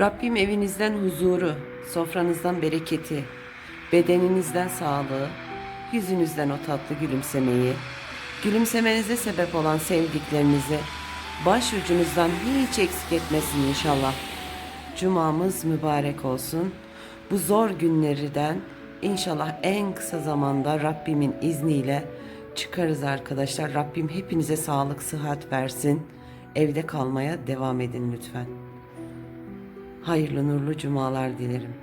Rabbim evinizden huzuru, sofranızdan bereketi, bedeninizden sağlığı, yüzünüzden o tatlı gülümsemeyi, gülümsemenize sebep olan sevdiklerinizi başucunuzdan hiç eksik etmesin inşallah. Cumamız mübarek olsun. Bu zor günlerden inşallah en kısa zamanda Rabbimin izniyle çıkarız arkadaşlar. Rabbim hepinize sağlık, sıhhat versin. Evde kalmaya devam edin lütfen. Hayırlı nurlu cumalar dilerim.